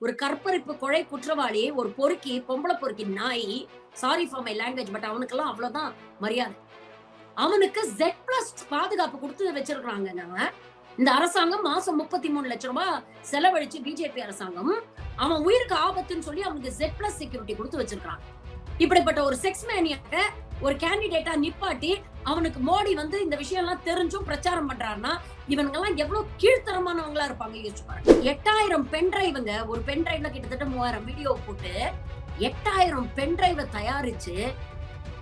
ஒரு கற்பழிப்பு கொலை குற்றவாளி ஒரு பொறுக்கி பொம்பளை பொறுக்கி நாய் sorry for my language but அவனுக்கெல்லாம் அவ்வளவுதான் மரியாதை. அவனுக்கு ஜெட் பிளஸ் பாதுகாப்பு கொடுத்து வச்சிருக்காங்க இந்த அரசாங்கம் மாசம் முப்பத்தி மூணு லட்சம் ரூபாய் செலவழிச்சு பிஜேபி அரசாங்கம் அவன் உயிருக்கு ஆபத்துன்னு சொல்லி அவனுக்கு ஜெட் பிளஸ் செக்யூரிட்டி கொடுத்து வச்சிருக்கான் இப்படிப்பட்ட ஒரு செக்ஸ் மேனியாக ஒரு கேண்டிடேட்டா நிப்பாட்டி அவனுக்கு மோடி வந்து இந்த விஷயம் எல்லாம் தெரிஞ்சும் பிரச்சாரம் பண்றாருன்னா இவனுங்க எல்லாம் எவ்வளவு கீழ்த்தரமானவங்களா இருப்பாங்க யோசிச்சு பாருங்க. எட்டாயிரம் பென் டிரைவுங்க ஒரு பென் டிரைவ்ல கிட்டத்தட்ட மூவாயிரம் வீடியோ போட்டு எட்டாயிரம் பென் டிரைவை தயாரிச்சு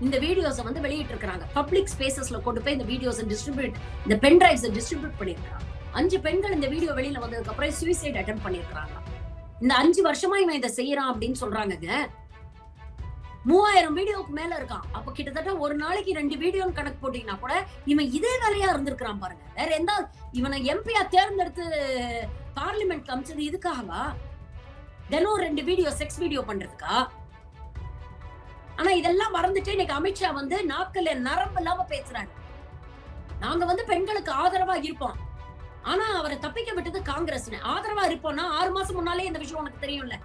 இந்த வீடியோஸை வந்து வெளியிட்டு இருக்காங்க பப்ளிக் ஸ்பேசஸ்ல கொண்டு போய் இந்த வீடியோஸ் டிஸ்ட்ரிபியூட் இந்த பென் டிரைவ்ஸ் டிஸ்ட்ரிபியூட் பண்ணிருக்காங்க அஞ்சு பெண்கள் இந்த வீடியோ வெளியில வந்ததுக்கு அப்புறம் சூசைட் அட்டம் பண்ணிருக்காங்க இந்த அஞ்சு வருஷமா இவன் இதை செய்யறான் அப்படின்னு சொல்றாங்க மூவாயிரம் வீடியோக்கு மேல இருக்கான். அப்ப கிட்டத்தட்ட ஒரு நாளைக்கு ரெண்டு வீடியோன்னு கணக்கு போட்டீங்கன்னா கூட இவன் இதே வேலையா இருந்திருக்கிறான் பாருங்க. வேற எந்த இவனை எம்பியா தேர்ந்தெடுத்து பார்லிமெண்ட் காமிச்சது இதுக்காகவா? தினம் ரெண்டு வீடியோ செக்ஸ் வீடியோ பண்றதுக்கா? ஆனா இதெல்லாம் மறந்துட்டு இன்னைக்கு அமித்ஷா வந்து நாக்குல நரம்பு இல்லாம பேசுறாரு. நாங்க வந்து பெண்களுக்கு ஆதரவா இருப்போம். ஆனா அவரை தப்பிக்க விட்டது காங்கிரஸ் ஆதரவா இருப்போம்னா ஆறு மாசம் முன்னாலே இந்த விஷயம் உனக்கு தெரியும்ல.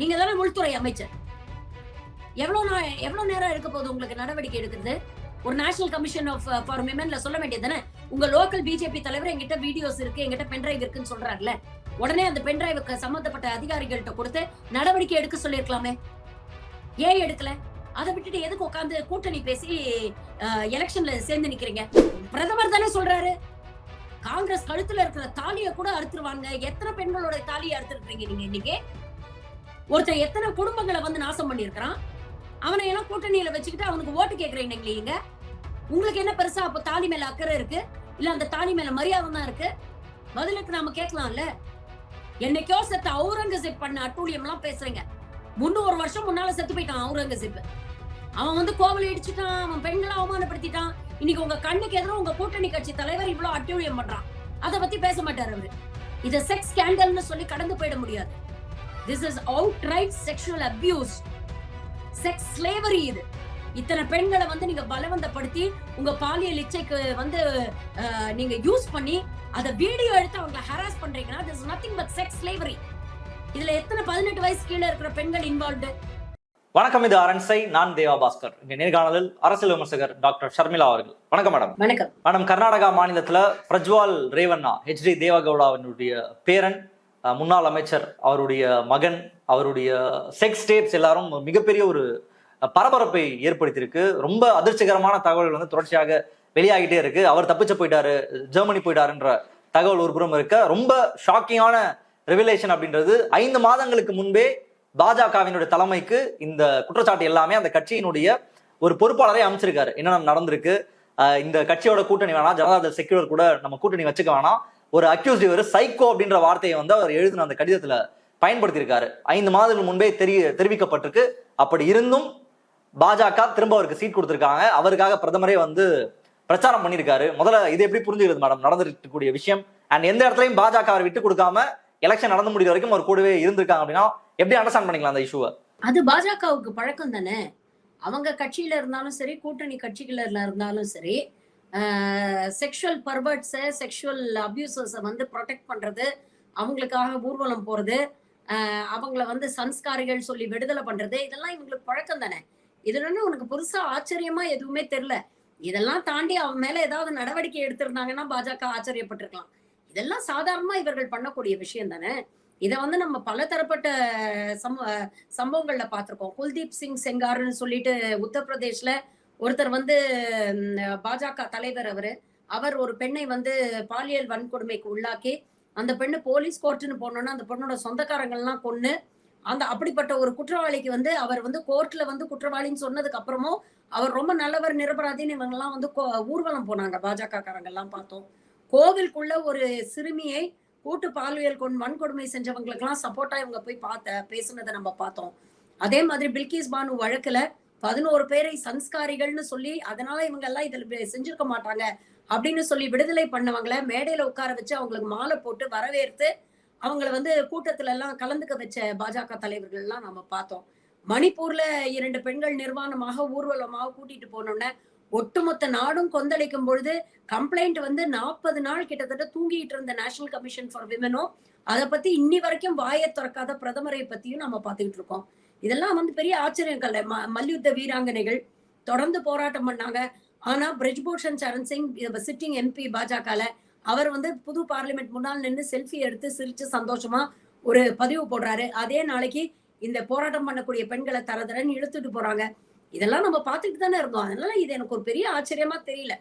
நீங்க தானே உள்துறை அமைச்சர். எவ்வளவு நாள் எவ்வளவு நேரம் இருக்க போகுது உங்களுக்கு நடவடிக்கை எடுக்கிறது? ஒரு நேஷனல் கமிஷன் ஆஃப் ஃபார் விமென்ல சொல்ல வேண்டியது தானே? உங்க லோக்கல் பிஜேபி தலைவர் எங்கிட்ட வீடியோஸ் இருக்கு எங்கிட்ட பென்டிரைவ் இருக்குன்னு சொல்றாருல உடனே அந்த பென்டிரைவுக்கு சம்பந்தப்பட்ட அதிகாரிகள்கிட்ட கொடுத்து நடவடிக்கை எடுக்க சொல்லியிருக்கலாமே? ஏன் எடுக்கல? அதை விட்டுட்டு எதுக்கு உட்காந்து கூட்டணி பேசி uh, எலெக்ஷன்ல சேர்ந்து நிக்கிறீங்க? பிரதமர் தானே சொல்றாரு. காங்கிரஸ் கழுத்துல இருக்கிற தாலியை கூட அறுத்துருவாங்க. எத்தனை பெண்களோட தாலியை அறுத்துருக்கீங்க நீங்க இன்னைக்கு? ஒருத்தன் எத்தனை குடும்பங்களை வந்து நாசம் பண்ணிருக்கிறான் அவனை எல்லாம் கூட்டணியில வச்சுக்கிட்டு அவனுக்கு ஓட்டு கேக்குறீங்க நீங்க உங்களுக்கு என்ன பெருசா அப்ப தாலி மேல அக்கறை இருக்கு? இல்ல அந்த தாலி மேல மரியாதை தான் இருக்கு? பதிலுக்கு நாம கேட்கலாம்ல. என்னைக்கோ செத்த அவுரங்கசீப் பண்ண அட்டூழியம் எல்லாம் பேசுறீங்க. முன்னூறு வருஷம் முன்னால செத்து போயிட்டான் அவுரங்கசீப். அவன் வந்து கோவில் இடிச்சுட்டான் அவன் பெண்களை அவமானப்படுத்திட்டான். இன்னைக்கு உங்க கண்ணுக்கு எதிரும் உங்க கூட்டணி கட்சி தலைவர் இவ்வளவு அட்டூழியம் பண்றான். அதை பத்தி பேச மாட்டாரு அவரு. இத செக்ஸ் ஸ்கேண்டல்னு சொல்லி கடந்து போயிட முடியாது. This is outright sexual abuse sex slavery இது. இத்தனை பெண்களை வந்து நீங்க பலவந்தப்படுத்தி உங்க பாலியல் இச்சைக்கு வந்து நீங்க யூஸ் பண்ணி அத வீடியோ எடுத்து அவங்களை ஹராஸ் பண்றீங்கன்னா this nothing but sex slavery இதுல எத்தனை பதினெட்டு வயசு கீழே இருக்கிற பெண்கள் இன்வால்வ்டு வணக்கம் இது அரண்சை நான் தேவா பாஸ்கர். இங்க நேர்காணலில் அரசியல் விமர்சகர் டாக்டர் ஷர்மிளா அவர்கள். வணக்கம் மேடம். வணக்கம். மேடம் கர்நாடகா மாநிலத்துல பிரஜ்வால் ரேவண்ணா ஹெச் டி தேவகவுடாவினுடைய பேரன் முன்னாள் அமைச்சர் அவருடைய மகன் அவருடைய செக்ஸ் டேப்ஸ் எல்லாரும் மிகப்பெரிய ஒரு பரபரப்பை ஏற்படுத்தியிருக்கு. ரொம்ப அதிர்ச்சிகரமான தகவல்கள் வந்து தொடர்ச்சியாக வெளியாகிட்டே இருக்கு. அவர் தப்பிச்சு போயிட்டாரு ஜெர்மனி போயிட்டாருன்ற தகவல் ஒரு புறம் இருக்க. ரொம்ப ஷாக்கிங்கான ரெவிலேஷன் அப்படின்றது ஐந்து மாதங்களுக்கு முன்பே பாஜகவினுடைய தலைமைக்கு இந்த குற்றச்சாட்டு எல்லாமே அந்த கட்சியினுடைய ஒரு பொறுப்பாளரை அமைச்சிருக்காரு என்னென்ன நடந்திருக்கு? இந்த கட்சியோட கூட்டணி வேணாம் ஜனதாதள் செக்யூலர் கூட நம்ம கூட்டணி வச்சுக்க வேணாம். ஒரு அக்யூஸ்ட் இவர் சைக்கோ அப்படின்ற வார்த்தையை வந்து அவர் எழுதின அந்த கடிதத்தில் பயன்படுத்தியிருக்காரு. ஐந்து மாதங்கள் முன்பே தெரிய தெரிவிக்கப்பட்டிருக்கு. அப்படி இருந்தும் பாஜக திரும்ப அவருக்கு சீட் கொடுத்துருக்காங்க. அவருக்காக பிரதமரே வந்து பிரச்சாரம் பண்ணியிருக்காரு. முதல்ல இது எப்படி புரிஞ்சுக்கிறது மேடம் நடந்துருக்கக்கூடிய விஷயம். அண்ட் எந்த இடத்துலையும் பாஜக அவர் விட்டு கொடுக்காம எலெக்ஷன் நடந்து முடிகிற வரைக்கும் அவர் கூடவே இருந்திருக்காங்க அப்படின்னா எப்படி அண்டர்ஸ்டாண்ட் பண்ணிக்கலாம் அந்த இஷ்யூவை அது பாஜகவுக்கு பழக்கம் தானே. அவங்க கட்சியில இருந்தாலும் சரி கூட்டணி கட்சிகள்ல இருந்தாலும் சரி செக்ஷுவல் பர்வர்ட்ஸை செக்ஷுவல் அப்யூசர்ஸை வந்து ப்ரொடெக்ட் பண்ணுறது அவங்களுக்காக ஊர்வலம் போகிறது அவங்கள வந்து சன்ஸ்காரிகள் சொல்லி விடுதலை பண்ணுறது இதெல்லாம் இவங்களுக்கு பழக்கம் தானே? இதுலன்னு உனக்கு புதுசாக ஆச்சரியமாக எதுவுமே தெரில இதெல்லாம் தாண்டி அவன் மேலே ஏதாவது நடவடிக்கை எடுத்திருந்தாங்கன்னா பாஜக ஆச்சரியப்பட்டிருக்கலாம். இதெல்லாம் சாதாரணமாக இவர்கள் பண்ணக்கூடிய விஷயம் தானே? இதை வந்து நம்ம பல தரப்பட்ட சம சம்பவங்கள்ல பார்த்துருக்கோம். குல்தீப் சிங் செங்கார்னு சொல்லிட்டு உத்தரப்பிரதேஷ்ல ஒருத்தர் வந்து பாஜக தலைவர் அவரு. அவர் ஒரு பெண்ணை வந்து பாலியல் வன்கொடுமைக்கு உள்ளாக்கி அந்த பெண்ணு போலீஸ் கோர்ட்டுன்னு போனோன்னா அந்த பொண்ணோட சொந்தக்காரங்கள்லாம் கொண்டு அந்த அப்படிப்பட்ட ஒரு குற்றவாளிக்கு வந்து அவர் வந்து கோர்ட்ல வந்து குற்றவாளின்னு சொன்னதுக்கு அப்புறமும் அவர் ரொம்ப நல்லவர் நிரபராதின்னு இவங்கெல்லாம் வந்து கோ- ஊர்வலம் போனாங்க பாஜக காரங்கெல்லாம் பார்த்தோம். கோவிலுக்குள்ள ஒரு சிறுமியை கூட்டு பாலியல் கொண் வன்கொடுமை செஞ்சவங்களுக்கெல்லாம் சப்போர்ட்டா இவங்க போய் பார்த்த பேசுனதை நம்ம பார்த்தோம். அதே மாதிரி பில்கிஸ் பானு வழக்குல பதினோரு பேரை சன்ஸ்காரிகள்னு சொல்லி அதனால இவங்க எல்லாம் இதுல செஞ்சிருக்க மாட்டாங்க அப்படின்னு சொல்லி விடுதலை பண்ணவங்கள மேடையில உட்கார வச்சு அவங்களுக்கு மாலை போட்டு வரவேற்று அவங்கள வந்து கூட்டத்துல எல்லாம் கலந்துக்க வச்ச பாஜக தலைவர்கள் எல்லாம் நம்ம பார்த்தோம். மணிப்பூர்ல இரண்டு பெண்கள் நிர்வாணமாக ஊர்வலமாக கூட்டிட்டு போனோன்னே ஒட்டுமொத்த நாடும் கொந்தளிக்கும் பொழுது கம்ப்ளைண்ட் வந்து நாற்பது நாள் கிட்டத்தட்ட தூங்கிட்டு இருந்த நேஷனல் கமிஷன் ஃபார் விமனும் அதை பத்தி இன்னி வரைக்கும் வாயை திறக்காத பிரதமரை பத்தியும் நம்ம பார்த்துக்கிட்டு இருக்கோம். இதெல்லாம் வந்து பெரிய ஆச்சரியங்கள் ம- மல்யுத்த வீராங்கனைகள் தொடர்ந்து போராட்டம் பண்ணாங்க. ஆனா பிரஜ்பூஷன் சரண் சிங் சிட்டிங் எம்பி பாஜகல அவர் வந்து புது பார்லிமெண்ட் முன்னால் நின்று செல்ஃபி எடுத்து சிரிச்சு சந்தோஷமா ஒரு பதிவு போடுறாரு. அதே நாளைக்கு இந்த போராட்டம் பண்ணக்கூடிய பெண்களை தரதரன்னு இழுத்துட்டு போறாங்க. இதெல்லாம் நம்ம பார்த்துட்டு தானே இருந்தோம். அதனால இது எனக்கு ஒரு பெரிய ஆச்சரியமா தெரியல.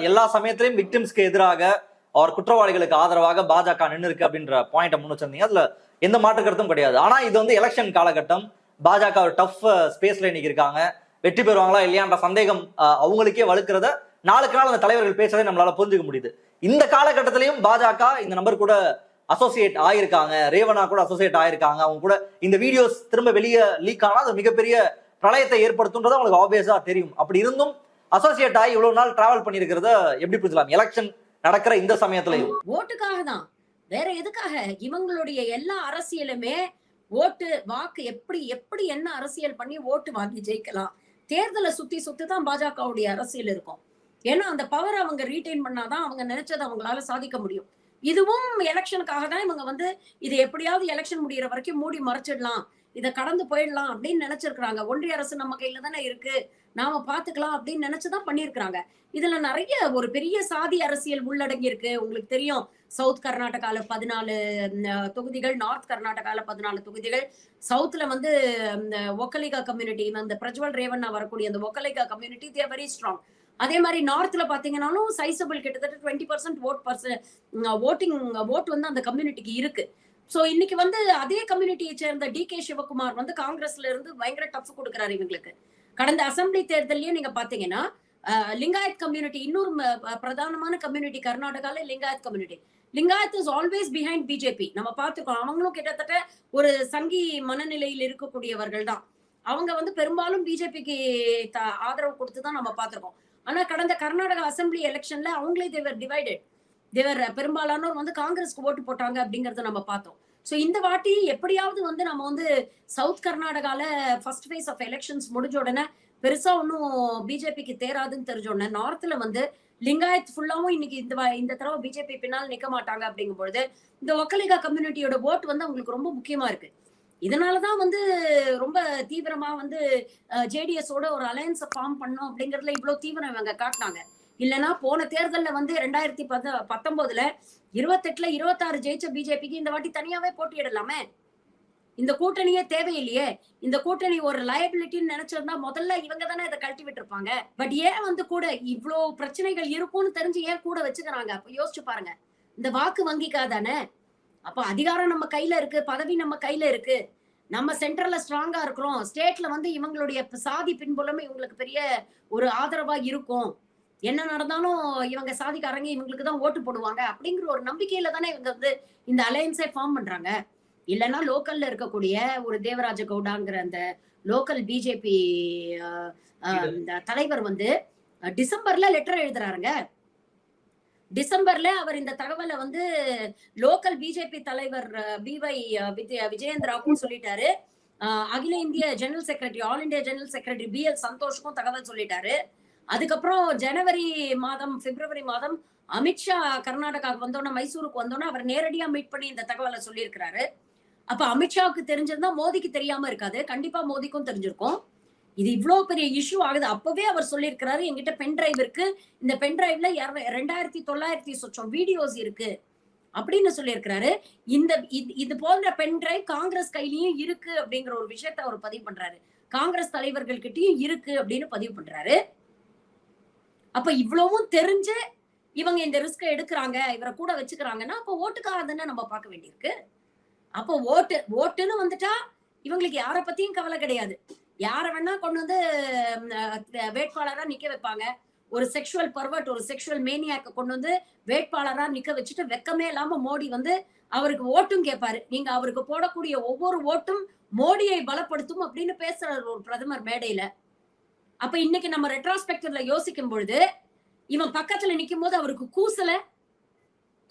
எல்லா சமயத்திலையும் விக்டிம்ஸ்க்கு எதிராக அவர் குற்றவாளிகளுக்கு ஆதரவாக பாஜக நின்று இருக்கு அப்படின்ற பாயிண்ட் முன் வச்சிருந்தீங்க. அதுல எந்த மாற்று கருத்தும் கிடையாது. ஆனா இது வந்து எலெக்ஷன் காலகட்டம். பாஜக ஒரு டஃப் ஸ்பேஸ்ல இன்னைக்கு இருக்காங்க. வெற்றி பெறுவாங்களா இல்லையான்ற சந்தேகம் அஹ், அவங்களுக்கே வலுக்கிறத நாளுக்கு நாள் அந்த தலைவர்கள் பேசுறதை நம்மளால புரிஞ்சுக்க முடியுது. இந்த காலகட்டத்திலையும் பாஜக இந்த நம்பர் கூட அசோசியேட் ஆயிருக்காங்க. ரேவனா கூட அசோசியேட் ஆயிருக்காங்க. அவங்க கூட இந்த வீடியோஸ் திரும்ப வெளியே லீக் ஆனா அது மிகப்பெரிய பிரளயத்தை ஏற்படுத்துன்றது அவங்களுக்கு ஆப்வியஸா தெரியும். அப்படி இருந்தும் அசோசியேட் ஆகி இவ்வளவு நாள் டிராவல் பண்ணிருக்கிறத எப்படி புரிஞ்சுக்கலாம்? எலெக்ஷன் நடக்கிற இந்த சமயத்திலையும். ஓட்டுக்காக தான். வேற எதுக்காக? இவங்களுடைய எல்லா அரசியலுமே ஓட்டு வாக்கு எப்படி எப்படி என்ன அரசியல் பண்ணி ஓட்டு வாங்கி ஜெயிக்கலாம்? தேர்தலை சுத்தி சுத்தி தான் பாஜகவுடைய அரசியல் இருக்கும். ஏன்னா அந்த பவர் அவங்க ரீட்டைன் பண்ணாதான் அவங்க நினைச்சதை அவங்களால சாதிக்க முடியும். இதுவும் எலெக்ஷனுக்காக தான் இவங்க வந்து இது எப்படியாவது எலெக்ஷன் முடியிற வரைக்கும் மூடி மறைச்சிடலாம். இதை கடந்து போயிடலாம் அப்படின்னு நினைச்சிருக்கிறாங்க. ஒன்றிய அரசு நம்ம கையில தானே இருக்கு. நாம பாத்துக்கலாம் அப்படின்னு நினைச்சுதான் பண்ணியிருக்கிறாங்க. இதுல நிறைய ஒரு பெரிய சாதி அரசியல் உள்ளடங்கி இருக்கு. உங்களுக்கு தெரியும். சவுத் கர்நாடகால பதினாலு தொகுதிகள் நார்த் கர்நாடகால பதினாலு தொகுதிகள். சவுத்ல வந்து இந்த ஒக்கலிகா கம்யூனிட்டி அந்த பிரஜ்வல் ரேவண்ணா வரக்கூடிய அந்த Vokkaliga community they're very strong அதே மாதிரி நார்த்ல பாத்தீங்கன்னாலும் சைசபிள் கிட்டத்தட்ட twenty percent vote percent voting vote வந்து அந்த கம்யூனிட்டிக்கு இருக்கு. சோ இன்னைக்கு வந்து அதே கம்யூனிட்டியை சேர்ந்த டி கே சிவகுமார் வந்து காங்கிரஸ்ல இருந்து பயங்கர டஃப் கொடுக்குறாரு இவங்களுக்கு. கடந்த அசம்பிளி தேர்தலையும் நீங்க பாத்தீங்கன்னா லிங்காயத் கம்யூனிட்டி இன்னொரு பிரதானமான கம்யூனிட்டி கர்நாடகால Lingayat community Lingayat is always behind BJP நம்ம பார்த்துக்கோம் அவங்களும் கிட்டத்தட்ட ஒரு சங்கி மனநிலையில் இருக்கக்கூடியவர்கள் தான். அவங்க வந்து பெரும்பாலும் பிஜேபிக்கு ஆதரவு கொடுத்து தான் நம்ம பார்த்திருக்கோம். ஆனா கடந்த கர்நாடகா அசெம்பிளி எலெக்ஷன்ல அவங்களே தேவர் டிவைடட் தேவர் பெரும்பாலானோர் வந்து காங்கிரஸ்க்கு ஓட்டு போட்டாங்க அப்படிங்கறத நம்ம பார்த்தோம். ஸோ இந்த வாட்டி எப்படியாவது வந்து நம்ம வந்து சவுத் கர்நாடகால ஃபர்ஸ்ட் ஃபேஸ் ஆஃப் எலெக்ஷன்ஸ் முடிஞ்ச உடனே பெருசா ஒன்றும் பிஜேபிக்கு தேராதுன்னு தெரிஞ்ச உடனே நார்த்ல வந்து லிங்காயத் ஃபுல்லாவும் இன்னைக்கு இந்த இந்த தடவை பிஜேபி பின்னால் நிக்க மாட்டாங்க அப்படிங்கும் பொழுது இந்த ஒக்கலிகா கம்யூனிட்டியோட ஓட் வந்து அவங்களுக்கு ரொம்ப முக்கியமா இருக்கு. இதனாலதான் வந்து ரொம்ப தீவிரமா வந்து ஜேடிஎஸோட ஒரு அலையன்ஸை ஃபார்ம் பண்ணோம் அப்படிங்கறதுல இவ்வளவு தீவிரம் இவங்க காட்டினாங்க. இல்லைன்னா போன தேர்தல்ல வந்து ரெண்டாயிரத்தி பத்த பத்தொன்பதுல இருபத்தெட்டுல இருபத்தாறு ஜெயிச்ச பிஜேபிக்கு இந்த வாட்டி தனியாவே போட்டியிடலாமே? இந்த கூட்டணியே தேவையில்லையே? இந்த கூட்டணி ஒரு லயபிலிட்டின்னு நினைச்சிருந்தா முதல்ல இவங்க தானே இதை கழட்டி விட்டுருப்பாங்க. பட் ஏன் வந்து கூட இவ்வளோ பிரச்சனைகள் இருக்கும்னு தெரிஞ்சு ஏன் கூட வச்சுக்கிறாங்க? அப்ப யோசிச்சு பாருங்க. இந்த வாக்கு வங்கிக்கா தானே? அப்ப அதிகாரம் நம்ம கையில இருக்கு பதவி நம்ம கையில இருக்கு. நம்ம சென்ட்ரல்ல ஸ்ட்ராங்கா இருக்கிறோம். ஸ்டேட்ல வந்து இவங்களுடைய சாதி பின்புலமே இவங்களுக்கு பெரிய ஒரு ஆதரவா இருக்கும். என்ன நடந்தாலும் இவங்க சாதிக்காரங்க இவங்களுக்கு தான் ஓட்டு போடுவாங்க அப்படிங்கிற ஒரு நம்பிக்கையில தானே இவங்க வந்து இந்த அலையன்ஸை ஃபார்ம் பண்றாங்க. இல்லைன்னா லோக்கல்ல இருக்கக்கூடிய ஒரு தேவராஜ கவுடாங்கிற அந்த லோக்கல் பிஜேபி தலைவர் வந்து டிசம்பர்ல லெட்டர் எழுதுறாருங்க. டிசம்பர்ல அவர் இந்த தகவலை வந்து லோக்கல் பிஜேபி தலைவர் பிவை விஜயேந்திராவுக்கும் சொல்லிட்டாரு. அகில இந்திய general secretary all India general secretary B L சந்தோஷ்க்கும் தகவல் சொல்லிட்டாரு. அதுக்கப்புறம் ஜனவரி மாதம் பிப்ரவரி மாதம் அமித்ஷா கர்நாடகாவுக்கு வந்தோன்னா மைசூருக்கு வந்தோன்னா அவர் நேரடியா மீட் பண்ணி இந்த தகவலை சொல்லியிருக்கிறாரு. அப்ப அமித்ஷாவுக்கு தெரிஞ்சிருந்தா மோடிக்கு தெரியாம இருக்காது. கண்டிப்பா மோடிக்கும் தெரிஞ்சிருக்கும். இது இவ்வளவு பெரிய இஷ்யூ ஆகுது. அப்பவே அவர் சொல்லியிருக்கிறாரு என்கிட்ட பென் டிரைவ் இருக்கு. இந்த பென் டிரைவ்ல ரெண்டாயிரத்தி தொள்ளாயிரத்தி சொச்சம் வீடியோஸ் இருக்கு. அப்படின்னு சொல்லியிருக்கிறாரு. இந்த இது- இது போன்ற பென் டிரைவ் காங்கிரஸ் கையிலயும் இருக்கு அப்படிங்கிற ஒரு விஷயத்த அவர் பதிவு பண்றாரு. காங்கிரஸ் தலைவர்கள் கிட்டயும் இருக்கு அப்படின்னு பதிவு பண்றாரு. அப்ப இவ்வளவும் தெரிஞ்சு இவங்க இந்த ரிஸ்க எடுக்கிறாங்க இவரை கூட வச்சுக்கிறாங்கன்னா அப்ப ஓட்டுக்காக தானே நம்ம பார்க்க வேண்டியிருக்கு. அப்போ ஓட்டு ஓட்டுன்னு வந்துட்டா இவங்களுக்கு யார பத்தியும் கவலை கிடையாது. யார வேணா கொண்டு வந்து வேட்பாளரா நிக்க வைப்பாங்க. ஒரு செக்ஷுவல் பர்வர்ட் ஒரு செக்ஷுவல் மேனியாக்க கொண்டு வந்து வேட்பாளரா நிக்க வச்சுட்டு வெக்கமே இல்லாம மோடி வந்து அவருக்கு ஓட்டும் கேட்பாரு நீங்க அவருக்கு போடக்கூடிய ஒவ்வொரு ஓட்டும் மோடியை பலப்படுத்தும் அப்படின்னு பேசுறாரு ஒரு பிரதமர் மேடையில. அப்ப இன்னைக்கு நம்ம ரெட்ராஸ்பெக்டிவ்ல யோசிக்கும் பொழுது இவன் பக்கத்துல நிக்கும் போது அவருக்கு கூசல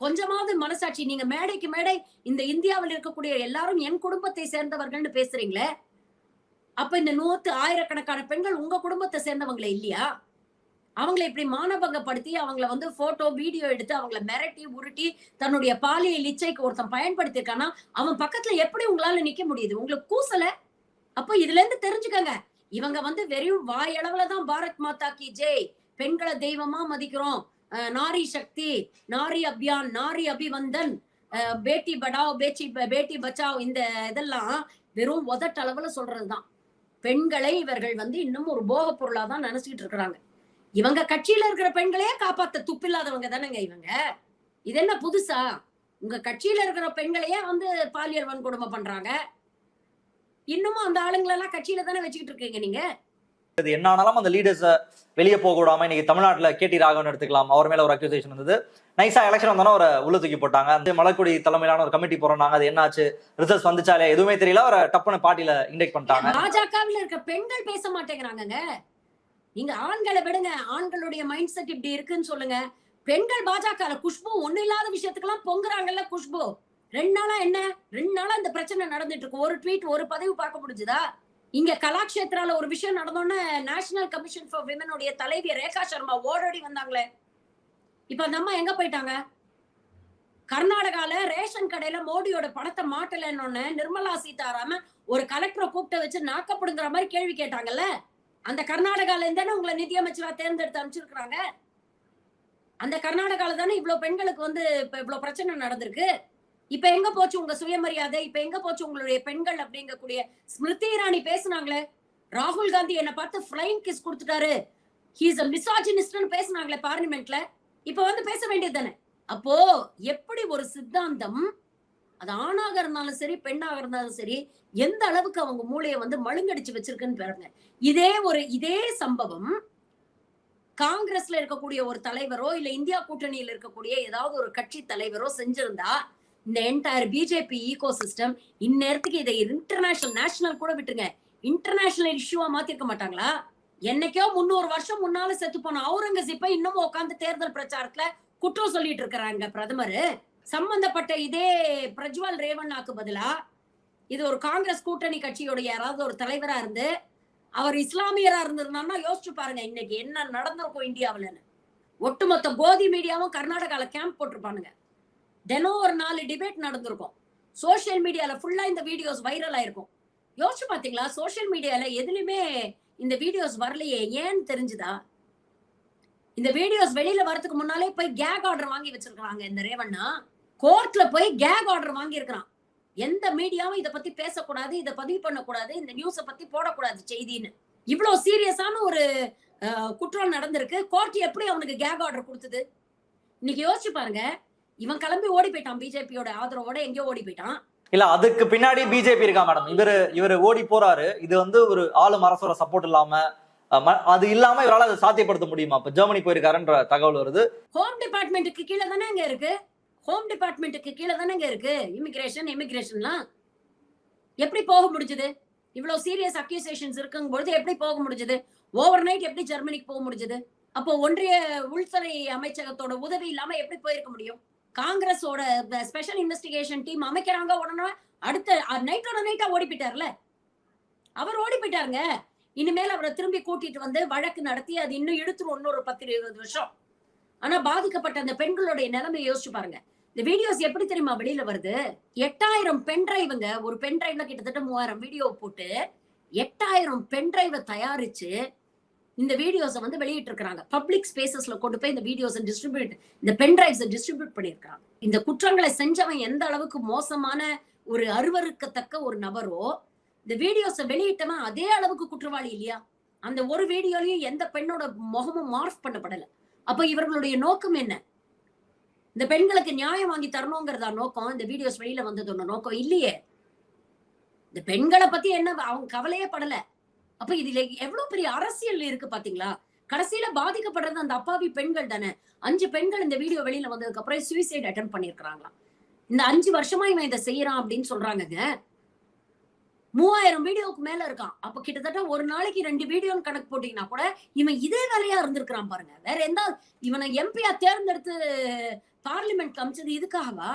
கொஞ்சமாவது மனசாட்சி நீங்க மேடைக்கு மேடை இந்த இந்தியாவில் இருக்கக்கூடிய எல்லாரும் என் குடும்பத்தை சேர்ந்தவர்கள்னு பேசுறீங்களே அப்ப இந்த நூத்து ஆயிரக்கணக்கான பெண்கள் உங்க குடும்பத்தை சேர்ந்தவங்களே இல்லையா? அவங்களை இப்படி மானபங்கப்படுத்தி அவங்கள வந்து போட்டோ வீடியோ எடுத்து அவங்கள மிரட்டி உருட்டி தன்னுடைய பாலியல் இச்சைக்கு ஒருத்தன் பயன்படுத்தியிருக்கானா அவன் பக்கத்துல எப்படி உங்களால நிக்க முடியுது? உங்களுக்கு கூசல? அப்ப இதுல இருந்து தெரிஞ்சுக்கங்க. இவங்க வந்து வெறும் வாயளவுல தான் பாரத் மாதா கி ஜெய். பெண்களை தெய்வமா மதிக்கிறோம். நாரி சக்தி நாரி அபியான் நாரி அபிவந்தன் பேட்டி படாவ் பேச்சி பேட்டி பச்சாவ் இந்த இதெல்லாம் வெறும் உதட்டளவுல சொல்றதுதான். பெண்களை இவர்கள் வந்து இன்னும் ஒரு போக பொருளா தான் நினைச்சுக்கிட்டு இருக்கிறாங்க. இவங்க கட்சியில இருக்கிற பெண்களையே காப்பாத்த துப்பில்லாதவங்க தானேங்க இவங்க. இது என்ன புதுசா? உங்க கட்சியில இருக்கிற பெண்களையே வந்து பாலியல் வன்கொடுமை பண்றாங்க. இன்னமும் அந்த ஆளுங்களெல்லாம் கட்சியில தானே வச்சுக்கிட்டு இருக்கீங்க நீங்க? இது என்ன ஆனாலும் அந்த லீடர்ஸை வெளியே போக விடாம இன்னைக்கு தமிழ்நாட்டுல கேடி ராகவன் எடுத்துக்கலாம். அவர் மேல ஒரு அக்யூசேஷன் இருந்தது நைஸா எலெக்ஷன் வந்தோன்னா ஒரு உள்ள தூக்கி போட்டாங்க. அந்த மலக்குடி தலைமையிலான ஒரு கமிட்டி போறாங்க அது என்னாச்சு ரிசல்ட்ஸ் வந்துச்சாலே எதுவுமே தெரியல. ஒரு டப்புன்னு பார்ட்டியில இண்டெக்ட் பண்ணிட்டாங்க. பாஜகவில் இருக்க பெண்கள் பேச மாட்டேங்கிறாங்கங்க. நீங்க ஆண்களை விடுங்க. ஆண்களுடைய மைண்ட் செட் இப்படி இருக்குன்னு சொல்லுங்க. பெண்கள் பாஜக குஷ்பு ஒண்ணு இல்லாத விஷயத்துக்கெல்லாம் பொங்குறாங்கல்ல குஷ்பு. ரெண்டு நாளா என்ன? ரெண்டு நாளா இந்த பிரச்சனை நடந்துட்டு இருக்கு. ஒரு ட்வீட் ஒரு பதிவு பார்க்க முடிஞ்சுதா? இங்க கலாக்ஷேத்ரால ஒரு விஷயம் நடந்தோன்னே நேஷனல் கமிஷன் ஃபார் விமனுடைய தலைவி ரேகா சர்மா ஓடோடி வந்தாங்களே. இப்ப அந்த அம்மா எங்க போயிட்டாங்க? கர்நாடகால ரேஷன் கடையில மோடியோட படத்தை மாட்டலன்னு நிர்மலா சீதாராமன் ஒரு கலெக்டரை கூப்பிட்டு வச்சு நாக்கப்படுங்கிற மாதிரி கேள்வி கேட்டாங்கல்ல? அந்த கர்நாடகால இருந்தானே உங்களை நிதியமைச்சரா தேர்ந்தெடுத்து அனுப்பிச்சிருக்கிறாங்க? அந்த கர்நாடகால தானே இவ்வளவு பெண்களுக்கு வந்து இப்ப இவ்வளவு பிரச்சனை நடந்திருக்கு? இப்ப எங்க போச்சு உங்க சுயமரியாதை? இப்ப எங்க போச்சு உங்களுடைய பெண்கள் அப்படிங்கக்கூடிய? ஸ்மிருதி இராணி பேசுனாங்களே. ராகுல் காந்தி என்ன பார்த்து ஃப்ளைங் கிஸ் கொடுத்துட்டாரு. ஹீஸ் அ மிசாஜினிஸ்ட்னு பேசுனாங்களே பார்லிமெண்ட்ல இப்ப வந்து பேச வேண்டியது தானே? அப்போ எப்படி ஒரு சித்தாந்தம் அது ஆணாக இருந்தாலும் சரி பெண்ணாக இருந்தாலும் சரி எந்த அளவுக்கு அவங்க மூளையை வந்து மழுங்கடிச்சு வச்சிருக்குன்னு பாருங்க. இதே ஒரு இதே சம்பவம் காங்கிரஸ்ல இருக்கக்கூடிய ஒரு தலைவரோ இல்ல இந்தியா கூட்டணியில் இருக்கக்கூடிய ஏதாவது ஒரு கட்சி தலைவரோ செஞ்சிருந்தா இந்த என்டையர் பிஜேபி ஈகோ சிஸ்டம் இந்நேரத்துக்கு இதை இன்டர்நேஷனல் நேஷனல் கூட விட்டுருங்க. இன்டர்நேஷனல் இஷ்யூவா மாத்திருக்க மாட்டாங்களா? என்னைக்கோ முன்னூறு வருஷம் முன்னால செத்து போன அவுரங்கசீப்பை இன்னமும் உட்காந்து தேர்தல் பிரச்சாரத்துல குற்றம் சொல்லிட்டு இருக்கிறாங்க பிரதமர். சம்பந்தப்பட்ட இதே பிரஜ்வால் ரேவண்ணாக்கு பதிலா இது ஒரு காங்கிரஸ் கூட்டணி கட்சியோட யாராவது ஒரு தலைவரா இருந்து அவர் இஸ்லாமியரா இருந்திருந்தாருன்னா யோசிச்சு பாருங்க இன்னைக்கு என்ன நடந்திருக்கும் இந்தியாவிலன்னு. ஒட்டுமொத்த கோதி மீடியாவும் கர்நாடகால கேம்ப் போட்டிருப்பானுங்க. தினம் ஒரு நாலு டிபேட் நடந்திருக்கும். சோஷியல் மீடியால ஃபுல்லா இந்த வீடியோஸ் வைரல் ஆயிருக்கும். யோசிச்சு பாத்தீங்களா? சோஷியல் மீடியால எதுலையுமே இந்த வீடியோஸ் வரலையே. ஏன்னு தெரிஞ்சுதா? இந்த வீடியோஸ் வெளியில வரதுக்கு முன்னாலே போய் கேக் ஆர்டர் வாங்கி வச்சிருக்காங்க இந்த ரேவண்ணா. கோர்ட்ல போய் கேக் ஆர்டர் வாங்கி இருக்கிறான் எந்த மீடியாவும் இதை பத்தி பேசக்கூடாது இதை பதிவு பண்ணக்கூடாது இந்த நியூஸை பத்தி போடக்கூடாது செய்தின்னு. இவ்வளவு சீரியஸான ஒரு குற்றம் நடந்திருக்கு. கோர்ட் எப்படி அவனுக்கு கேக் ஆர்டர் கொடுத்தது? இன்னைக்கு யோசிச்சு பாருங்க. இவன் கிளம்பி ஓடி போயிட்டான் பிஜேபியோட ஆதரவோட எங்கேயோ ஓடி போயிட்டான். இல்ல அதுக்கு பின்னாடி பிஜேபி இருக்கா மேடம் இவரு இவரு ஓடி போறாரு. இது வந்து ஒரு ஆளும் அரசோட சப்போர்ட் இல்லாம அது இல்லாம இவரால அதை சாத்தியப்படுத்த முடியுமா? இப்ப ஜெர்மனி போயிருக்காருன்ற தகவல் வருது. ஹோம் டிபார்ட்மெண்ட்டுக்கு கீழே தானே அங்க இருக்கு? ஹோம் டிபார்ட்மெண்ட்டுக்கு கீழே தானே அங்க இருக்கு? இமிகிரேஷன் இமிகிரேஷன்லாம் எப்படி போக முடிஞ்சது? இவ்வளவு சீரியஸ் அக்யூசேஷன்ஸ் இருக்குங்க பொழுது எப்படி போக முடிஞ்சது? ஓவர் நைட் எப்படி ஜெர்மனிக்கு போக முடிஞ்சது? அப்போ ஒன்றிய உள்துறை அமைச்சகத்தோட உதவி இல்லாம எப்படி போயிருக்க முடியும்? காங்கிரஸோட ஸ்பெஷல் இன்வெஸ்டிகேஷன் டீம் அமைக்கிறாங்க உடனே அடுத்த நைட்டோட நைட்டா ஓடி போயிட்டார்ல? அவர் ஓடி போயிட்டாருங்க. இனிமேல் அவரை திரும்பி கூட்டிட்டு வந்து வழக்கு நடத்தி அது இன்னும் இழுத்துரும் இன்னொரு பத்து இருபது வருஷம். ஆனா பாதிக்கப்பட்ட அந்த பெண்களுடைய நிலைமையை யோசிச்சு பாருங்க. இந்த வீடியோஸ் எப்படி தெரியுமா வெளியில வருது? எட்டாயிரம் பென் டிரைவுங்க ஒரு பென் டிரைவ்ல கிட்டத்தட்ட மூவாயிரம் வீடியோ போட்டு எட்டாயிரம் பென் டிரைவை தயாரிச்சு இந்த வீடியோஸை வந்து வெளியிட்டிருக்கிறாங்க. பப்ளிக் ஸ்பேசஸ்ல கொண்டு போய் இந்த வீடியோஸை டிஸ்ட்ரிபியூட் இந்த பென் டிரைவ்ஸை டிஸ்ட்ரிபியூட் பண்ணியிருக்காங்க இந்த குற்றங்களை செஞ்சவன் எந்த அளவுக்கு மோசமான ஒரு அருவருக்கத்தக்க ஒரு நபரோ இந்த வீடியோஸை வெளியிட்டவன் அதே அளவுக்கு குற்றவாளி இல்லையா? அந்த ஒரு வீடியோலையும் எந்த பெண்ணோட முகமும் மார்ஃப் பண்ணப்படல. அப்ப இவர்களுடைய நோக்கம் என்ன? இந்த பெண்களுக்கு நியாயம் வாங்கி தரணுங்கிறதா நோக்கம்? இந்த வீடியோஸ் வெளியில வந்ததோட நோக்கம் இல்லையே. இந்த பெண்களை பத்தி என்ன அவங்க கவலையே படலை. அப்ப இதுல எவ்வளவு பெரிய அரசியல் இருக்கு பாத்தீங்களா? கடைசியில பாதிக்கப்படுறது அந்த அப்பாவி பெண்கள் தானே. அஞ்சு பெண்கள் இந்த வீடியோ வெளியில வந்ததுக்கு அப்புறம் சூசைட் அட்டம் பண்ணிருக்காங்களாம் இந்த அஞ்சு வருஷமா இவன் இதை செய்யறான் அப்படின்னு சொல்றாங்கங்க. மூவாயிரம் வீடியோவுக்கு மேல இருக்கான். அப்ப கிட்டத்தட்ட ஒரு நாளைக்கு ரெண்டு வீடியோன்னு கணக்கு போட்டீங்கன்னா கூட இவன் இதே வேலையா இருந்திருக்கிறான் பாருங்க. வேற எந்த இவனை எம்பியா தேர்ந்தெடுத்து பார்லிமெண்ட் காமிச்சது இதுக்காகவா?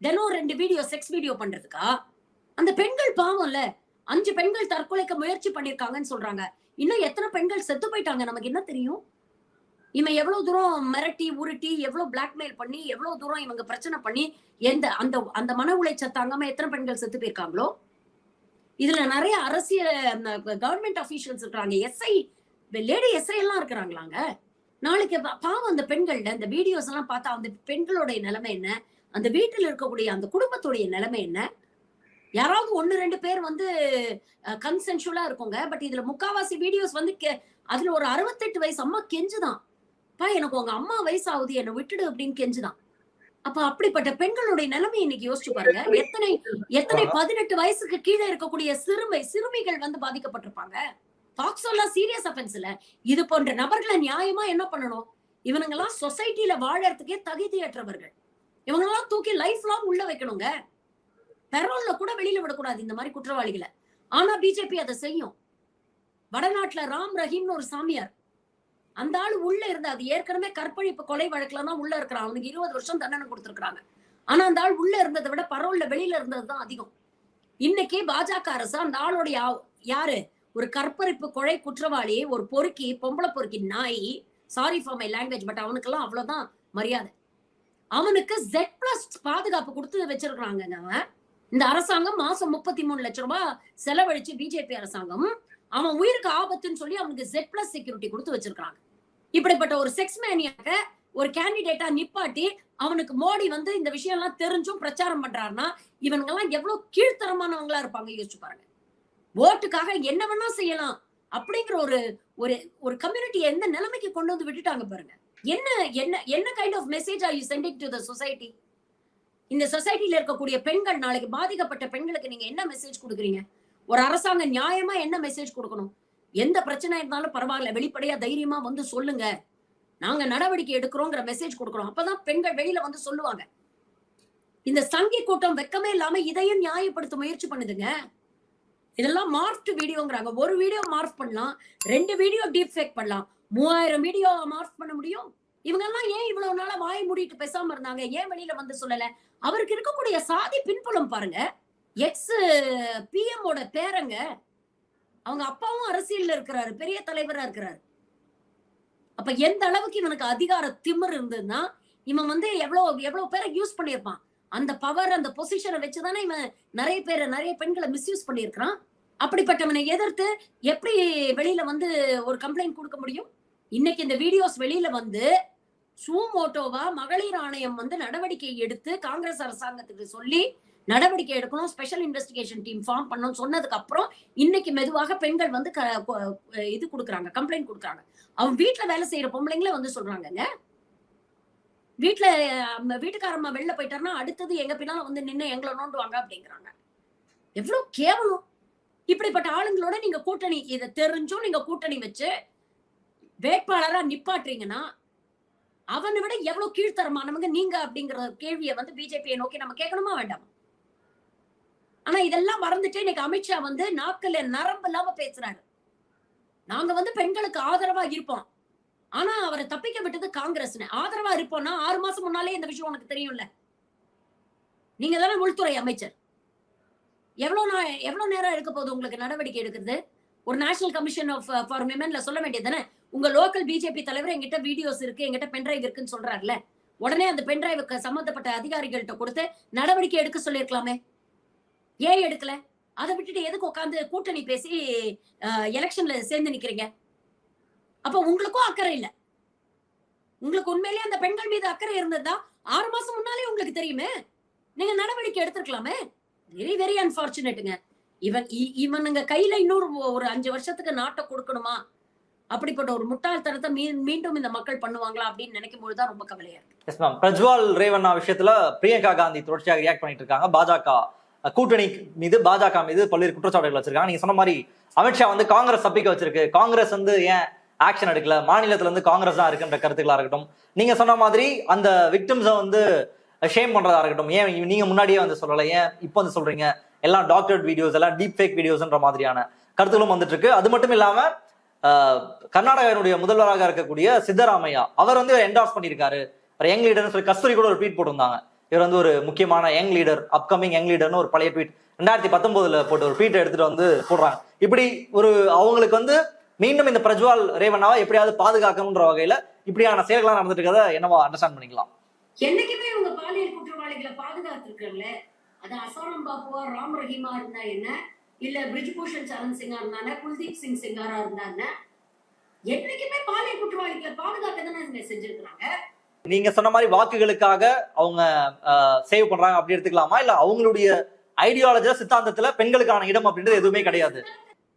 தினம் ரெண்டு வீடியோ செக்ஸ் வீடியோ பண்றதுக்கா? அந்த பெண்கள் பாவம்ல. அஞ்சு பெண்கள் தற்கொலைக்கு முயற்சி பண்ணிருக்காங்கன்னு சொல்றாங்க. இன்னும் எத்தனை பெண்கள் செத்து போயிட்டாங்க? நமக்கு என்ன தெரியும்? இவன் எவ்வளவு தூரம் மிரட்டி உருட்டி எவ்வளவு பிளாக்மெயில் பண்ணி எவ்வளவு தூரம் இவங்க பிரச்சனை பண்ணி எந்த அந்த அந்த மன உளைச்சல் தாங்காம எத்தனை பெண்கள் செத்து போயிருக்காங்களோ? இதுல நிறைய அரசியல் கவர்மெண்ட் அபிஷியல்ஸ் இருக்கிறாங்க எஸ்ஐ லேடி எஸ்ஐ எல்லாம் இருக்கிறாங்களாங்க. நாளைக்கு பா- பாவம் அந்த பெண்கள்ல இந்த வீடியோஸ் எல்லாம் பார்த்தா அந்த பெண்களுடைய நிலைமை என்ன? அந்த வீட்டில் இருக்கக்கூடிய அந்த குடும்பத்துடைய நிலைமை என்ன? யாராவது ஒன்னு ரெண்டு பேர் வந்து கன்சென்சுவலா இருக்குங்க. பட் இதுல முக்காவாசி வீடியோஸ் வந்து அதுல ஒரு அறுபத்தெட்டு வயசு அம்மா கெஞ்சுதான். பா எனக்கு உங்க அம்மா வயசு ஆகுது என்னை விட்டுடு அப்படின்னு கெஞ்சுதான். அப்ப அப்படிப்பட்ட பெண்களுடைய நிலைமை இன்னைக்கு யோசிச்சு பாருங்க. எத்தனை எத்தனை பதினெட்டு வயசுக்கு கீழே இருக்கக்கூடிய சிறுமை சிறுமிகள் வந்து பாதிக்கப்பட்டிருப்பாங்க. பாக்ஸோலாம் சீரியஸ் அஃபென்ஸ் இல்ல இது போன்ற நபர்களை நியாயமா என்ன பண்ணணும்? இவனுங்கெல்லாம் சொசைட்டில வாழறதுக்கே தகுதியற்றவர்கள். இவங்கெல்லாம் தூக்கி லைஃப் லாங் உள்ள வைக்கணுங்க. பெரோல்ல கூட வெளியில விடக்கூடாது இந்த மாதிரி குற்றவாளிகளை. ஆனா பிஜேபி அதை செய்யும். வடநாட்டுல ராம் ரஹீம்னு ஒரு சாமியார். அந்த ஆள் உள்ள இருந்த அது ஏற்கனவே கற்பழிப்பு கொலை வழக்குல தான் உள்ள இருக்கிறான். அவனுக்கு இருபது வருஷம் தண்டனை கொடுத்துருக்காங்க ஆனா அந்த ஆள் உள்ள இருந்ததை விட பரோல்ல வெளியில இருந்தது தான் அதிகம். இன்னைக்கே பாஜக அரசு அந்த ஆளுடைய யாரு? ஒரு கற்பழிப்பு கொலை குற்றவாளி ஒரு பொறுக்கி பொம்பளை பொறுக்கி நாய். Sorry for my language but அவனுக்கெல்லாம் அவ்வளவுதான் மரியாதை. அவனுக்கு ஜெட் பிளஸ் பாதுகாப்பு கொடுத்து வச்சிருக்கிறாங்க அவன் இந்த அரசாங்கம் மாசம் முப்பத்தி மூணு லட்சம் ரூபாய் செலவழிச்சு பிஜேபி அரசாங்கம் அவன் உயிருக்கு ஆபத்துன்னு சொல்லி அவனுக்கு ஜெட் பிளஸ் செக்யூரிட்டி கொடுத்து வச்சிருக்காங்க இப்படிப்பட்ட ஒரு செக்ஸ் மேனியாக ஒரு கேண்டிடேட்டா நிப்பாட்டி அவனுக்கு மோடி வந்து இந்த விஷயம் எல்லாம் தெரிஞ்சும் பிரச்சாரம் பண்றாருன்னா இவனுங்க எல்லாம் எவ்வளவு கீழ்த்தரமானவங்களா இருப்பாங்க யோசிச்சு பாருங்க. ஓட்டுக்காக என்ன வேணா செய்யலாம் அப்படிங்கிற ஒரு ஒரு ஒரு கம்யூனிட்டி எந்த நிலைமைக்கு கொண்டு வந்து விட்டுட்டாங்க பாருங்க. என்ன என்ன என்ன kind of message are you sending to the society இந்த சொசைட்டில இருக்கக்கூடிய பெண்கள் நாளைக்கு பாதிக்கப்பட்ட பெண்களுக்கு நீங்க என்ன மெசேஜ் கொடுக்குறீங்க? ஒரு அரசாங்கம் நியாயமா என்ன மெசேஜ் கொடுக்கணும்? எந்த பிரச்சனை இருந்தாலும் பரவாயில்ல வெளிப்படையா தைரியமா வந்து சொல்லுங்க. நாங்க நடவடிக்கை எடுக்கிறோங்கிற மெசேஜ் கொடுக்கணும். அப்பதான் பெண்கள் வெளியில வந்து சொல்லுவாங்க. இந்த சங்கி கூட்டம் வெக்கமே இல்லாம இதையும் நியாயப்படுத்த முயற்சி பண்ணுதுங்க. இதெல்லாம் மார்ஃப்ட் வீடியோங்கிறாங்க. ஒரு வீடியோ மார்ஃப் பண்ணலாம் ரெண்டு வீடியோ டீப் ஃபேக் பண்ணலாம். மூவாயிரம் வீடியோ மார்ஃப் பண்ண முடியும்? இவங்க எல்லாம் ஏன் இவ்வளவு நாளா வாய் மூடிட்டு பேசாம இருந்தாங்க? ஏன் வெளியில வந்து சொல்லல? அவருக்கு இருக்கக்கூடிய சாதி பின்புலம் பாருங்க. எக்ஸ் பிஎம் ஓட பேரங்க அவங்க அப்பாவும் அரசியல்ல இருக்கிறாரு பெரிய தலைவரா இருக்கிறாரு. அப்ப எந்த அளவுக்கு இவனுக்கு அதிகார திமிர் இருந்ததுன்னா இவன் வந்து எவ்வளவு எவ்வளவு பேரை யூஸ் பண்ணியிருப்பான்? அந்த பவர் அந்த பொசிஷனை வச்சுதானே இவன் நிறைய பேரை நிறைய பெண்களை மிஸ்யூஸ் பண்ணியிருக்கிறான். அப்படிப்பட்டவனை எதிர்த்து எப்படி வெளியில வந்து ஒரு கம்ப்ளைண்ட் கொடுக்க முடியும்? இன்னைக்கு இந்த வீடியோஸ் வெளியில வந்து சூமோட்டோவா மகளிர் ஆணையம் வந்து நடவடிக்கை எடுத்து காங்கிரஸ் அரசாங்கத்துக்கு சொல்லி நடவடிக்கை எடுக்கணும் ஸ்பெஷல் இன்வெஸ்டிகேஷன் டீம் ஃபார்ம் பண்ணணும் சொன்னதுக்கு அப்புறம் இன்னைக்கு மெதுவாக பெண்கள் வந்து க- கொ- இது கொடுக்குறாங்க கம்ப்ளைண்ட் கொடுக்குறாங்க. அவன் வீட்டுல வேலை செய்யற பொம்பளைங்களே வந்து சொல்றாங்கங்க. வீட்டுல வீட்டுக்காரம்மா வெளில போயிட்டாருன்னா அடுத்தது எங்க பின்னால வந்து நின்று எங்களை நோண்டுவாங்க அப்படிங்கிறாங்க. எவ்வளவு கேவலம். இப்படிப்பட்ட ஆளுங்களோட நீங்க கூட்டணி இதை தெரிஞ்சும் நீங்க கூட்டணி வச்சு வேட்பாளரா நிப்பாட்டுறீங்கன்னா அவனை விட எவ்வளவு கீழ்த்தரமானவங்க நீங்க அப்படிங்கிற கேள்வியை வந்து பிஜேபியை நோக்கி நம்ம கேட்கணுமா வேண்டாமா? ஆனா இதெல்லாம் மறந்துட்டு இன்னைக்கு அமித்ஷா வந்து நாக்குல நரம்பு இல்லாம பேசுறாரு. நாங்க வந்து பெண்களுக்கு ஆதரவா இருப்போம். ஆனா அவரை தப்பிக்க விட்டது காங்கிரஸ் ஆதரவா இருப்போம்னா ஆறு மாசம் முன்னாலே இந்த விஷயம் உனக்கு தெரியும்ல. நீங்க தானே உள்துறை அமைச்சர். எவ்வளவு நான் எவ்வளவு நேரம் இருக்க போகுது உங்களுக்கு நடவடிக்கை எடுக்கிறது? ஒரு நேஷனல் கமிஷன் ஆஃப் ஃபார் விமன்ல சொல்ல வேண்டியது தானே? உங்க லோக்கல் பிஜேபி தலைவர் எங்கிட்ட வீடியோஸ் இருக்கு எங்கிட்ட பென்டிரைவ் இருக்குன்னு சொல்றாருல உடனே அந்த பென்டிரைவுக்கு சம்பந்தப்பட்ட அதிகாரிகள்கிட்ட கொடுத்து நடவடிக்கை எடுக்க சொல்லியிருக்கலாமே. ஏன் எடுக்கல? அதை விட்டுட்டு எதுக்கு உட்காந்து கூட்டணி பேசி எலெக்ஷன்ல சேர்ந்து நிக்கிறீங்க? அப்ப உங்களுக்கும் அக்கறை இல்ல. உங்களுக்கு உண்மையிலேயே அந்த பெண்கள் மீது அக்கறை இருந்ததா? ஆறு மாசம் முன்னாலே உங்களுக்கு தெரியுமே. நீங்க நடவடிக்கை எடுத்திருக்கலாமே. வெரி வெரி அன்பார்ச்சுனேட்டுங்க இவன் இ- இவனுங்க கையில இன்னொரு ஒரு அஞ்சு வருஷத்துக்கு நாட்டை கொடுக்கணுமா? அப்படிப்பட்ட ஒரு முட்டாள்தனத்தை மீ- மீண்டும் இந்த மக்கள் பண்ணுவாங்களா அப்படின்னு நினைக்கும் பொழுதுதான் ரொம்ப கவலையா இருக்கு. எஸ் மேம் பிரஜ்வால் ரேவண்ணா விஷயத்துல பிரியங்கா காந்தி தொடர்ச்சியாக ரியாக்ட் பண்ணிட்டு இருக்காங்க. பாஜக கூட்டணி மீது பாஜக மீது பல்வேறு குற்றச்சாட்டுகள் வச்சிருக்காங்க. நீங்க சொன்ன மாதிரி அமித்ஷா வந்து காங்கிரஸ் தப்பிக்க வச்சிருக்கு. காங்கிரஸ் வந்து ஏன் ஆக்ஷன் எடுக்கல? மாநிலத்துல இருந்து காங்கிரஸ் தான் இருக்குன்ற கருத்துக்களா இருக்கட்டும். நீங்க சொன்ன மாதிரி அந்த விக்டிம்ஸை வந்து ஷேம் பண்றதா இருக்கட்டும். ஏன் நீங்க முன்னாடியே வந்து சொல்லல? ஏன் இப்போ வந்து சொல்றீங்க? எல்லாம் டாக்டர்ட் வீடியோஸ் எல்லாம் டீப் ஃபேக் வீடியோஸ்ன்ற மாதிரியான கருத்துக்களும் வந்துட்டு இருக்கு அது மட்டும் இல்லாம கர்நாடகாவினுடைய முதல்வராக இருக்கக்கூடிய சித்தராமையா அவர் வந்து என்டார்ஸ் பண்ணியிருக்காரு. அவர் யங் லீடர்னு சொல்லி கஸ்தூரி கூட ஒரு ட்வீட் போட்டிருந்தாங்க. இவர் வந்து ஒரு முக்கியமான யங் லீடர் அப்கமிங் யங் லீடர்னு ஒரு பழைய ட்வீட் ரெண்டாயிரத்தி பத்தொன்பதுல போட்டு ஒரு ட்வீட் எடுத்துட்டு வந்து போடுறாங்க. இப்படி ஒரு அவங்களுக்கு வந்து மீண்டும் இந்த பிரஜ்வால் ரேவனாவை எப்படியாவது பாதுகாக்கணும்ன்ற வகையில இப்படியான செயல்கள்லாம் நடந்துட்டு இருக்கிறத என்னவா அண்டர்ஸ்டாண்ட் பண்ணிக்கலாம். என்னைக்குமே இவங்க பாலியல் குற்றவாளிகளை பாதுகாத்திருக்காங்களே அது அசாரம் பாபுவா ராம் ரஹீமா இருந்தா என்ன? இல்ல பிரிஜ்பூஷன் சரண் சிங்கா இருந்தானே குல்தீப் சிங் சிங்காரா இருந்தானே என்னைக்குமே பாலியல் குற்றவாளிகளை பாதுகாக்க தானே செஞ்சிருக்கிறாங்க. நீங்க சொன்ன மாதிரி வாக்குகளுக்காக அவங்க சேவ் பண்றாங்க அப்படி எடுத்துக்கலாமா? இல்ல அவங்களுடைய ஐடியாலஜில சித்தாந்தத்துல பெண்களுக்கான இடம் அப்படின்றது எதுவுமே கிடையாது?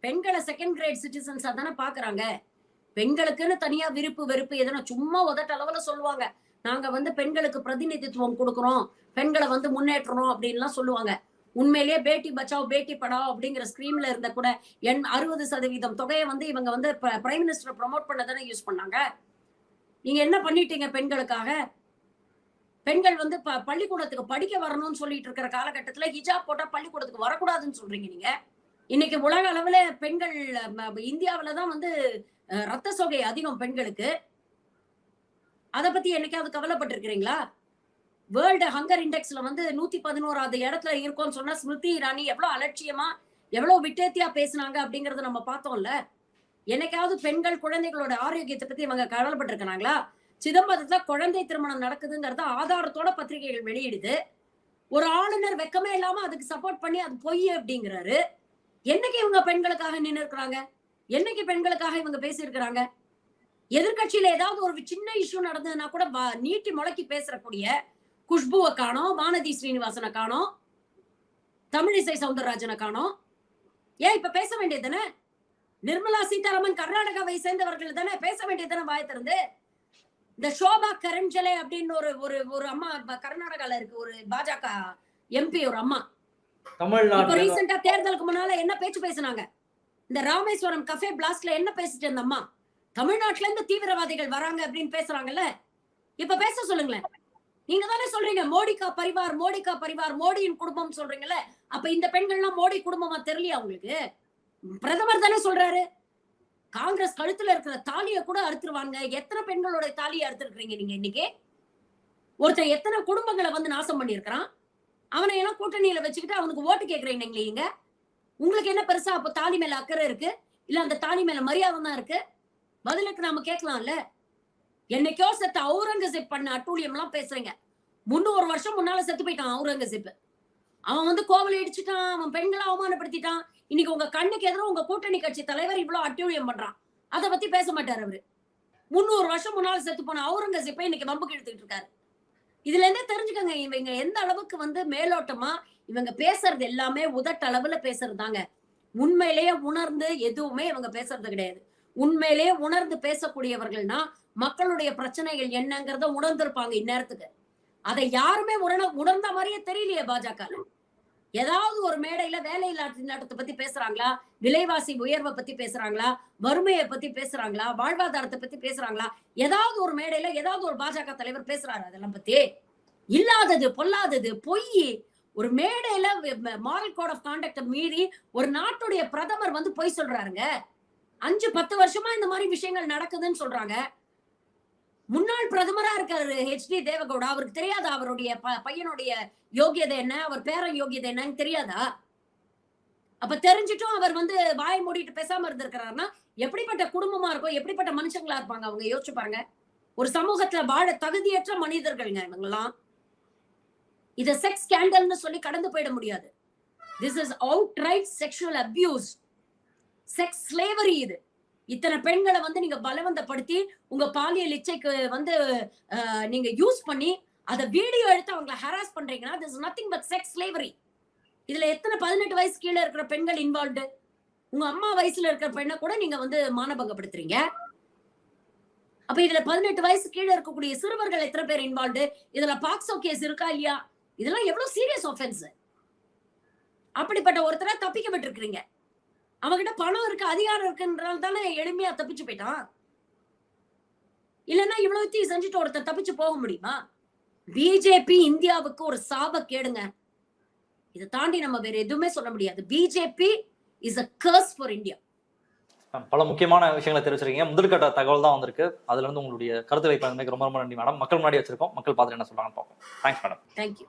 பெண்களை செகண்ட் கிரேட் சிட்டிசன்ஸா தானே பாக்குறாங்க. பெண்களுக்குன்னு தனியா விருப்பு வெறுப்பு எதனா சும்மா உதட்ட அளவுல சொல்லுவாங்க. நாங்க வந்து பெண்களுக்கு பிரதிநிதித்துவம் கொடுக்குறோம். பெண்களை வந்து முன்னேற்றணும் அப்படின்லாம் சொல்லுவாங்க. உண்மையிலேயே பேட்டி பச்சாவ் பேட்டி படாவ் அப்படிங்கிற ஸ்கீம்ல இருந்த கூட எண் அறுபது சதவீதம் தொகையை வந்து இவங்க வந்து பிரைம் மினிஸ்டர் ப்ரமோட் பண்ண தானே யூஸ் பண்ணாங்க. நீங்க என்ன பண்ணிட்டீங்க பெண்களுக்காக? பெண்கள் வந்து ப- பள்ளிக்கூடத்துக்கு படிக்க வரணும்னு சொல்லிட்டு இருக்கிற காலகட்டத்துல ஹிஜாப் போட்டா பள்ளிக்கூடத்துக்கு வரக்கூடாதுன்னு சொல்றீங்க நீங்க. இன்னைக்கு உலக அளவுல பெண்கள் இந்தியாவில தான் வந்து ரத்த சோகை அதிகம் பெண்களுக்கு. அதை பத்தி என்னைக்காவது கவலைப்பட்டிருக்கிறீங்களா? வேர்ல்டு ஹங்கர் இண்டெக்ஸ்ல வந்து நூத்தி பதினோராவது இடத்துல இருக்கோம்னு சொன்னா ஸ்மிருதி இரானி எவ்வளவு அலட்சியமா எவ்வளவு விட்டேத்தியா பேசுனாங்க அப்படிங்கறத நம்ம பார்த்தோம்ல. என்னைக்காவது பெண்கள் குழந்தைகளோட ஆரோக்கியத்தை பத்தி இவங்க கவலைப்பட்டிருக்கிறாங்களா? சிதம்பரத்துல குழந்தை திருமணம் நடக்குதுங்கிறத ஆதாரத்தோட பத்திரிகைகள் வெளியிடுது. ஒரு ஆளுநர் வெக்கமே இல்லாம அதுக்கு சப்போர்ட் பண்ணி அது பொய் அப்படிங்கிறாரு. என்னைக்கு இவங்க பெண்களுக்காக நின்று இருக்கிறாங்க என்னைக்கு பெண்களுக்காக இவங்க பேசியிருக்கிறாங்க? எதிர்க்கட்சியில ஏதாவது ஒரு சின்ன இஷ்யூ நடந்ததுன்னா கூட நீட்டி முழக்கி பேசக்கூடிய குஷ்புவை காணோம் வானதி ஸ்ரீனிவாசனை காணோம் தமிழிசை சவுந்தரராஜனை காணோம். ஏன் இப்ப பேச வேண்டியதுதானே நிர்மலா சீதாராமன் கர்நாடகாவை சேர்ந்தவர்கள் தானே? பேச வேண்டியதுதானே வாய் திறந்து? இந்த சோபா கரஞ்சலே அப்படின்னு ஒரு ஒரு ஒரு அம்மா கர்நாடகால இருக்கு ஒரு பாஜக எம்பி ஒரு அம்மா. இப்ப தமிழ்நாட்டில் ரீசெண்டா தேர்தலுக்கு முன்னால என்ன பேச்சு பேசுனாங்க? இந்த ராமேஸ்வரம் கஃபே பிளாஸ்ட்ல என்ன பேசிட்டு இருந்த அம்மா? தமிழ்நாட்டுல இருந்து தீவிரவாதிகள் வராங்க அப்படின்னு பேசுறாங்கல்ல? இப்ப பேச சொல்லுங்களேன். நீங்க தானே சொல்றீங்க மோடிக்கா பரிவார் மோடிகா பரிவார் மோடியின் குடும்பம் சொல்றீங்கல்ல. அப்ப இந்த பெண்கள்லாம் மோடி குடும்பமா தெரியலையா உங்களுக்கு? பிரதமர் தானே சொல்றாரு. காங்கிரஸ் கழுத்துல இருக்கிற தாலியை கூட அறுத்துருவாங்க. எத்தனை பெண்களோட தாலியை அறுத்துருக்கீங்க நீங்க இன்னைக்கு? ஒருத்தன் எத்தனை குடும்பங்களை வந்து நாசம் பண்ணியிருக்கிறான்? அவனை எல்லாம் கூட்டணியில வச்சுக்கிட்டு அவனுக்கு ஓட்டு கேட்கறீங்க நீங்க. உங்களுக்கு என்ன பெருசா அப்ப தாலி மேல அக்கறை இருக்கு? இல்ல அந்த தாலி மேல மரியாதை தான் இருக்கு? பதிலுக்கு நாம கேட்கலாம்ல? என்னைக்கோ செத்த அவுரங்கசீப் பண்ண அட்டூழியம் எல்லாம் பேசுறீங்க. முன்னூறு வருஷம் முன்னால செத்து போயிட்டான் அவுரங்கசீப் அவன் வந்து கோவில் இடிச்சுட்டான் அவன் பெண்களை அவமானப்படுத்திட்டான். இன்னைக்கு உங்க கண்ணுக்கு எதிரும் உங்க கூட்டணி கட்சி தலைவர் இவ்வளவு அட்டூழியம் பண்றான். அதை பத்தி பேச மாட்டாரு அவரு. முன்னூறு வருஷம் முன்னால செத்து போன அவுரங்கசீப்பை இன்னைக்கு வம்புக்கு எடுத்துக்கிட்டு இருக்காரு. இதுல இருந்தே தெரிஞ்சுக்கோங்க இவங்க எந்த அளவுக்கு வந்து மேலோட்டமா இவங்க பேசுறது எல்லாமே உதட்டளவுல பேசுறதாங்க உண்மையிலேயே உணர்ந்து எதுவுமே இவங்க பேசுறது கிடையாது. உண்மையிலேயே உணர்ந்து பேசக்கூடியவர்கள்னா மக்களுடைய பிரச்சனைகள் என்னங்கிறத உணர்ந்திருப்பாங்க இந்நேரத்துக்கு. அதை யாருமே உணர உணர்ந்த மாதிரியே தெரியலையே பாஜக. ஏதாவது ஒரு மேடையில வேலையில்லா திண்டாட்டத்தை பத்தி பேசுறாங்களா? விலைவாசி உயர்வை பத்தி பேசுறாங்களா? வறுமையை பத்தி பேசுறாங்களா? வாழ்வாதாரத்தை பத்தி பேசுறாங்களா? ஏதாவது ஒரு மேடையில ஏதாவது ஒரு பாஜக தலைவர் பேசுறாரு அதெல்லாம் பத்தி. இல்லாதது பொல்லாதது பொய். ஒரு மேடையில மாரல் கோட் ஆஃப் கான்டக்ட மீறி ஒரு நாட்டுடைய பிரதமர் வந்து பொய் சொல்றாருங்க. அஞ்சு பத்து வருஷமா இந்த மாதிரி விஷயங்கள் நடக்குதுன்னு சொல்றாங்க. முன்னாள் பிரதமரா இருக்காரு ஹெச்டி தேவகவுடா. அவருக்கு தெரியாதா அவருடைய ப- பையனுடைய யோகியதை என்ன? அவர் பேரன் யோகியதை என்னன்னு தெரியாதா? அப்ப தெரிஞ்சிட்டும் அவர் வந்து வாய் மூடிட்டு பேசாம இருந்திருக்கிறாருன்னா எப்படிப்பட்ட குடும்பமா இருக்கும் எப்படிப்பட்ட மனுஷங்களா இருப்பாங்க அவங்க? யோசிச்சு பாருங்க. ஒரு சமூகத்துல வாழ தகுதியற்ற மனிதர்கள்ங்க இவங்கெல்லாம். இத செக்ஸ் ஸ்கேண்டல்னு சொல்லி கடந்து போயிட முடியாது. This is outright sexual abuse sex slavery இது. இத்தனை பெண்களை வந்து நீங்க பலவந்தப்படுத்தி உங்க பாலியல் இச்சைக்கு வந்து நீங்க யூஸ் பண்ணி அதை வீடியோ எடுத்து அவங்களை ஹராஸ் பண்றீங்கன்னா this nothing but sex slavery இதுல எத்தனை பதினெட்டு வயசு கீழே இருக்கிற பெண்கள் இன்வால்வ்டு உங்க அம்மா வயசுல இருக்கிற பெண்ணை கூட நீங்க வந்து மானபங்கப்படுத்துறீங்க. அப்ப இதுல பதினெட்டு வயசு கீழே இருக்கக்கூடிய சிறுவர்கள் எத்தனை பேர் இன்வால்வ்டு இதுல பாக்ஸோ கேஸ் இருக்கா இல்லையா? இதெல்லாம் எவ்வளவு சீரியஸ் ஒஃபென்ஸ் அப்படிப்பட்ட ஒருத்தரை தப்பிக்க அவகிட்ட பணம் இருக்கு அதிகாரம் இருக்குன்றால தானே எளிமையா தப்பிச்சு போயிட்டான்? இல்லைன்னா இவ்வளவு செஞ்சுட்டு ஒருத்தர் தப்பிச்சு போக முடியுமா? பிஜேபி இந்தியாவுக்கு ஒரு சாப கேடுங்க. இதை தாண்டி நம்ம வேற எதுவுமே சொல்ல முடியாது. BJP is a curse for India பல முக்கியமான விஷயங்களை தெரிவிச்சிருக்கீங்க. முதற்கட்ட தகவல் தான் வந்திருக்கு. அதுல இருந்து உங்களுடைய கருத்துக்களை பகிர்ந்தமைக்கு ரொம்ப ரொம்ப நன்றி மேடம் மக்கள் முன்னாடி வச்சிருக்கோம். மக்கள் பார்த்துட்டு என்ன சொல்றாங்கன்னு பார்ப்போம். Thanks madam thank you